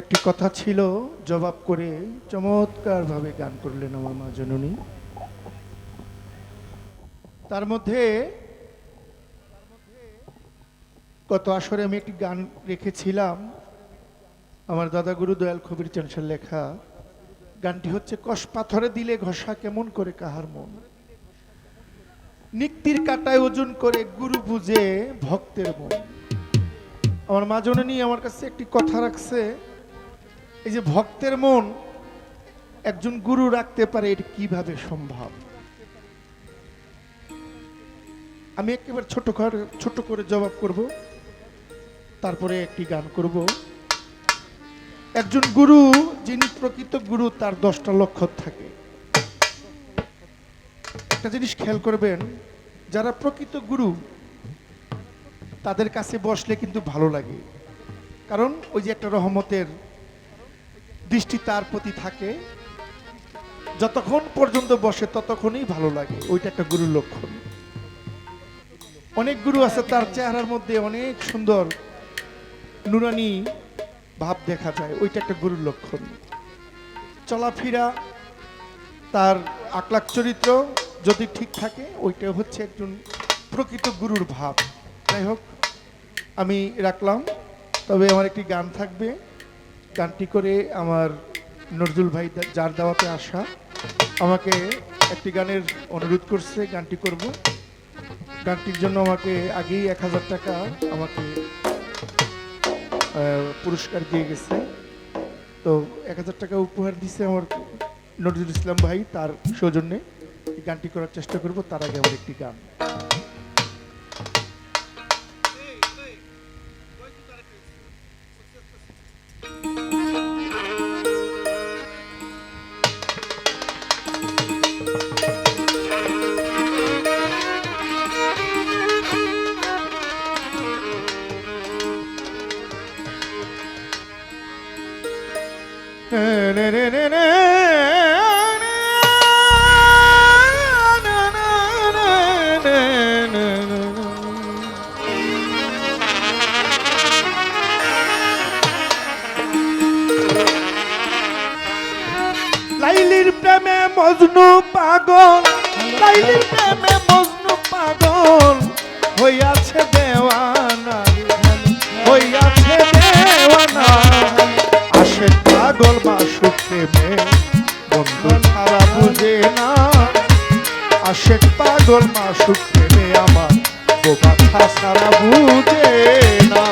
একটি কথা ছিল, জবাব করে চমৎকার ভাবে গান করলেন আমার মা জননী। তার মধ্যে গত আসরে আমি একটি গান রেখেছিলাম। আমার দাদা গুরু দয়াল কবির চানসার লেখা। গানটি হচ্ছে, কষ পাথরে দিলে ঘষা কেমন করে কাহার মন? নিক্তির কাটায় ওজন করে গুরু বুঝে ভক্তের মন। আমার মা জননী আমার কাছে একটি কথা রাখছে। এই যে ভক্তের মন একজন গুরু রাখতে পারে, এটা কীভাবে সম্ভব? আমি একেবারে ছোট করে ছোট করে জবাব করব। তারপরে একটি গান করব। একজন গুরু, যিনি প্রকৃত গুরু, তার দশটা লক্ষ্য থাকে। একটা জিনিস খেয়াল করবেন, যারা প্রকৃত গুরু তাদের কাছে বসলে কিন্তু ভালো লাগে। কারণ ওই যে একটা রহমতের দৃষ্টি তার প্রতি থাকে। যতক্ষণ পর্যন্ত বসে ততক্ষণই ভালো লাগে, ওইটা একটা গুরুর লক্ষণ। অনেক গুরু আছে, তার চেহারার মধ্যে অনেক সুন্দর নুরানি ভাব দেখা যায়, ওইটা একটা গুরুর লক্ষণ। চলাফেরা, তার আকলাক চরিত্র যদি ঠিক থাকে, ওইটা হচ্ছে একজন প্রকৃত গুরুর ভাব। যাই হোক আমি রাখলাম। তবে আমার একটি গান থাকবে। গানটি করে আমার নজরুল ভাই যার দাওয়াতে আসা। আমাকে একটি গানের অনুরোধ করছে, গানটি করব। গানটির জন্য আমাকে আগেই এক হাজার টাকা আমাকে পুরস্কার দিয়ে গেছে। তো এক হাজার টাকা উপহার দিছে আমার নজরুল ইসলাম ভাই তার সৌজন্যে। গানটি করার চেষ্টা করব, তার আগে আমার একটি গান। লাইলির প্রেমে মজনু পাগল লাইলির প্রেমে মজনু পাগল হইয়াছে দেওয়ানা প্রেমে বন্ধু ছাড়া বুঝে না। আসে পাগল মাসুক প্রেমে আমার বোবা ছাড়া বুঝে না।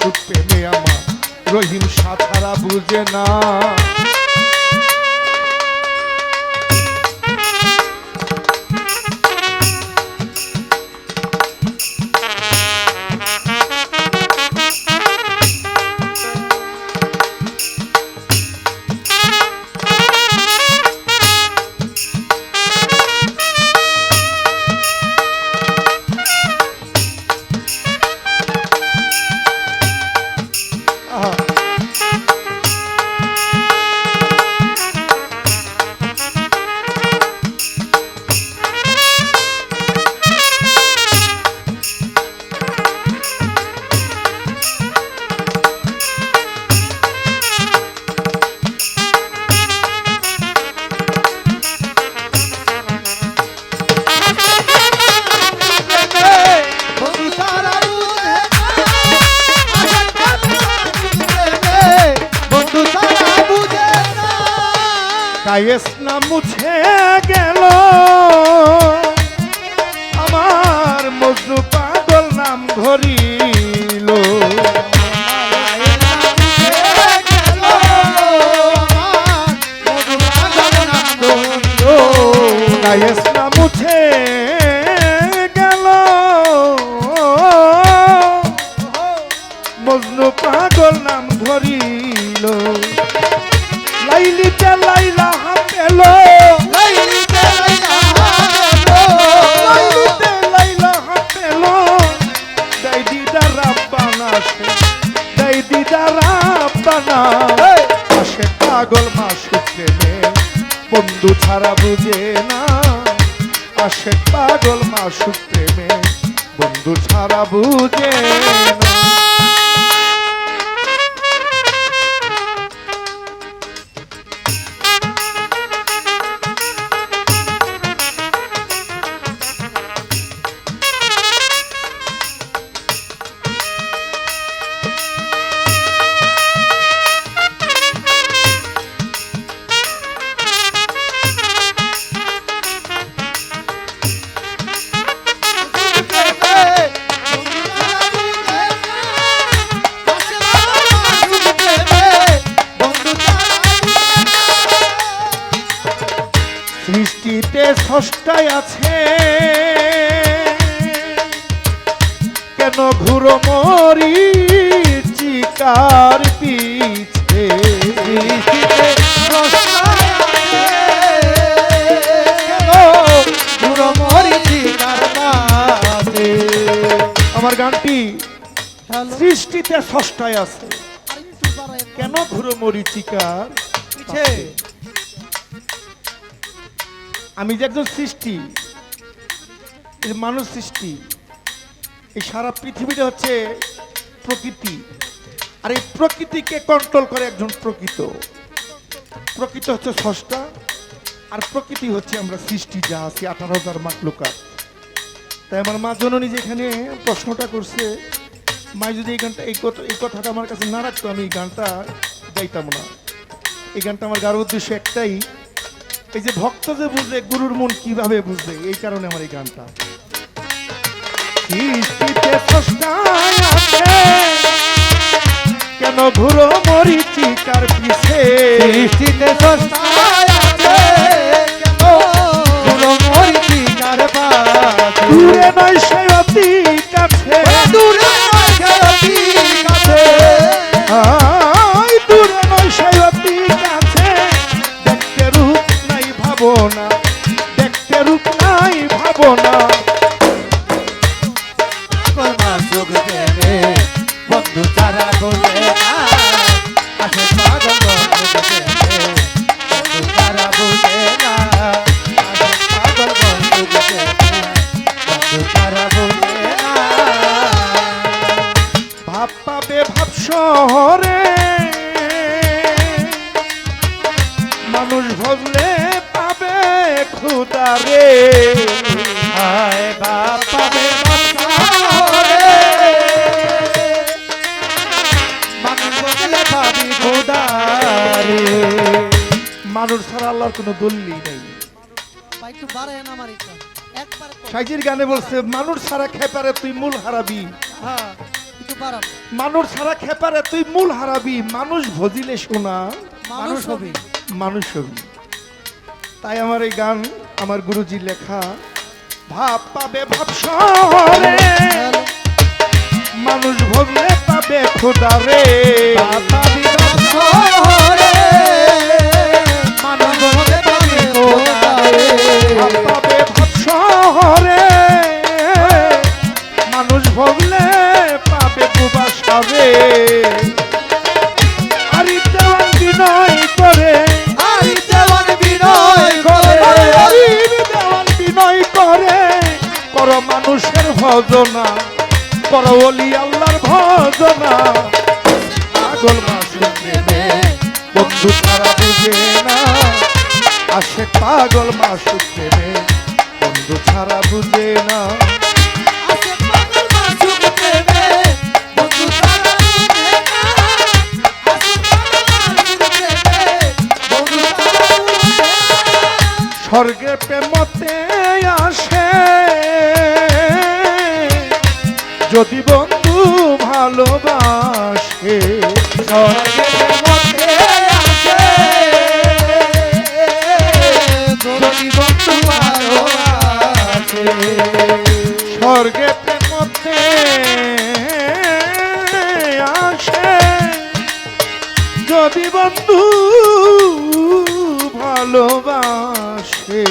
পাগল পেলে আমার। রহিম সাথারা বুঝে না। লাইলিতে লাইলা হামেল লাইলিতে লাইলা হামেল দাই দিদা রাব্বানা সে দাই দিদা রাব্বানা। আসে পাগল মাসুক প্রেমে বন্ধু ছাড়া বুঝে না। আসে পাগল মাসুক প্রেমে বন্ধু ছাড়া বুঝে না। কেন ঘুরো মরি চিকার পিছে? আমার গানটি সৃষ্টিতে ষষ্ঠায় আছে। কেন ঘুরো মরি চিকার আমি যে একজন সৃষ্টি মানুষ সৃষ্টি। এই সারা পৃথিবীটা হচ্ছে প্রকৃতি। আর এই প্রকৃতিকে কন্ট্রোল করে একজন প্রকৃত। প্রকৃত হচ্ছে ষষ্ঠা আর প্রকৃতি হচ্ছে আমরা সৃষ্টি, যা আছি আঠারো হাজার মাকলুকাত তাই আমার মা জননী যেখানে প্রশ্নটা করছে মা যদি এই গানটা এই কথা এই কথাটা আমার কাছে না রাখতো, আমি এই গানটা গাইতাম না। এই গানটা আমার গার উদ্দেশ্য একটাই, এই যে ভক্ত যে বুঝে, গুরুর মন কীভাবে বুঝবে, এই কারণে আমার এই গানটা। সৃষ্টিতে আছে, কেন ঘুরো মরিচিকার পিছে? দূরে শহরে মানুষ ভজলে পাবে খুদারে বাপা বে আল্লাহর কোনো দল্লি নেই। সাইজির গানে বলছে মানুষ ছাড়া খেপারে তুই মূল হারাবি। হ্যাঁ মানুষ ছাড়া খেপারে তুই মূল হারাবি। মানুষ ভজিলে শোনা মানুষ হবি। মানুষ হবি। তাই আমার এই গান আমার গুরুজি লেখা ভাব পাবে ভাব শহরে মানুষ ভজলে পাবে খোদারে বাপা বি বাপরে মানুষ পাবে শহরে মানুষ ভজলে পাবে কুবাসারে আরি দেওয়ান বিনয় করে। আই দেওয়ান বিনয় করে। আরি দেওয়ান বিনয় করে। কর মানুষের ভজনা কর অলি আল্লাহর ভজনা। পাগল মাসুম প্রেমে বন্ধু ছাড়া বুঝে না। আসে পাগল মাসুম প্রেমে। বন্ধু ছাড়া বুঝে না। মাসুক মাসুক বুঝে প্রেমতে আসে। যদি বন্ধু ভালোবাসে স্বর্গের মধ্যে ভালোবাসে স্বর্গে প্রেমতে আসে। যদি বন্ধু ভালোবাসে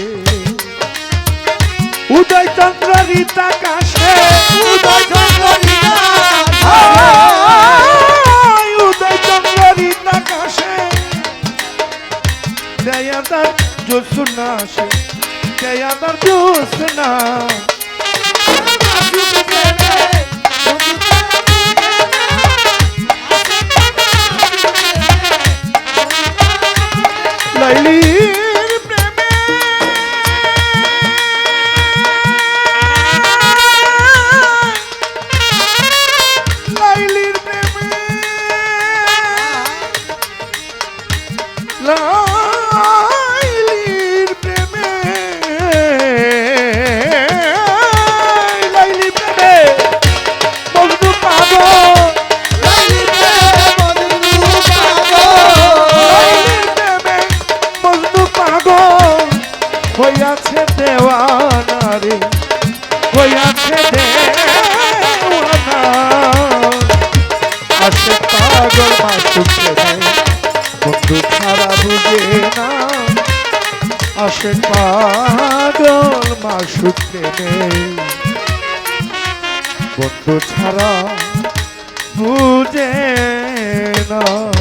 আসে পাগল মাসুকে বন্ধু ছাড়া বুঝে না আসে পাগল মাসুকে বন্ধু ছাড়া বুঝে না।